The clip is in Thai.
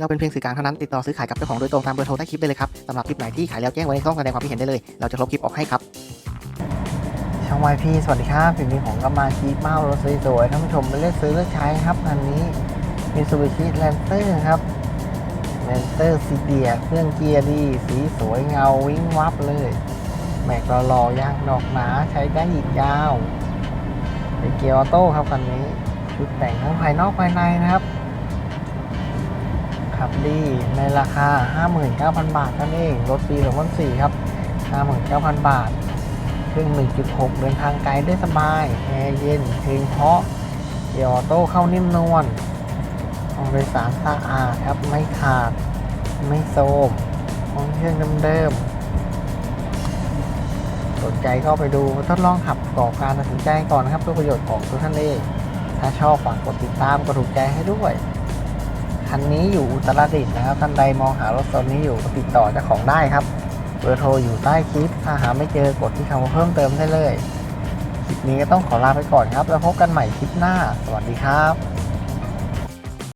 เราเป็นเพียงสื่อกลางเท่านั้นติดต่อซื้อขายกับเจ้าของโดยตรงตามเบอร์โทรใต้คลิปได้เลยครับสำหรับคลิปไหนที่ขายแล้วแจ้งไว้ในช่องแสดงความคิดเห็นได้เลย เราจะลบคลิปออกให้ครับช่องวายพี่สวัสดีครับสิ่งนี้ผมก็มาจีบเมารถสวยๆท่านผู้ชมไปเลือกซื้อเลือกใช้ครับคันนี้มีซูบิชิแลนเตอร์ครับแลนเตอร์ซีเดียเครื่องเกียร์ดี สีสวยเงาวิ้งวับเลย แม็กหล่อๆยางดอกหนาใช้ได้อีกยาวเป็นเกียร์ออโต้ครับคันนี้ชุดแต่งทั้งภายนอกภายในนะครับ ขับดี ในราคา 59,000 บาทนั่นเอง รถปี2004ครับ 59,000 บาท เครื่อง 1.6 เดินทางไกลได้สบาย แอร์เย็น เพลงเพราะเกียร์ออโต้เข้านิ่มนวลห้องโดยสารสะอาดครับ ไม่ขาด ไม่โทรมห้องเครื่องเดิมๆสนใจก็ไปดูทดลองขับก่อการตัดสินใจก่อนนะครับเพื่อประโยชน์ของตัวท่านเองถ้าชอบฝากกดติดตามกดถูกใจให้ด้วย คันนี้อยู่อุตรดิตถ์นะครับท่านใดมองหารถโซนนี้อยู่ก็ติดต่อเจ้าของได้ครับเบอร์โทรอยู่ใต้คลิป ถ้าหาไม่เจอกดที่คำว่าเพิ่มเติมได้เลย คลิปนี้ก็ต้องขอลาไปก่อนครับ แล้วพบกันใหม่คลิปหน้า สวัสดีครับ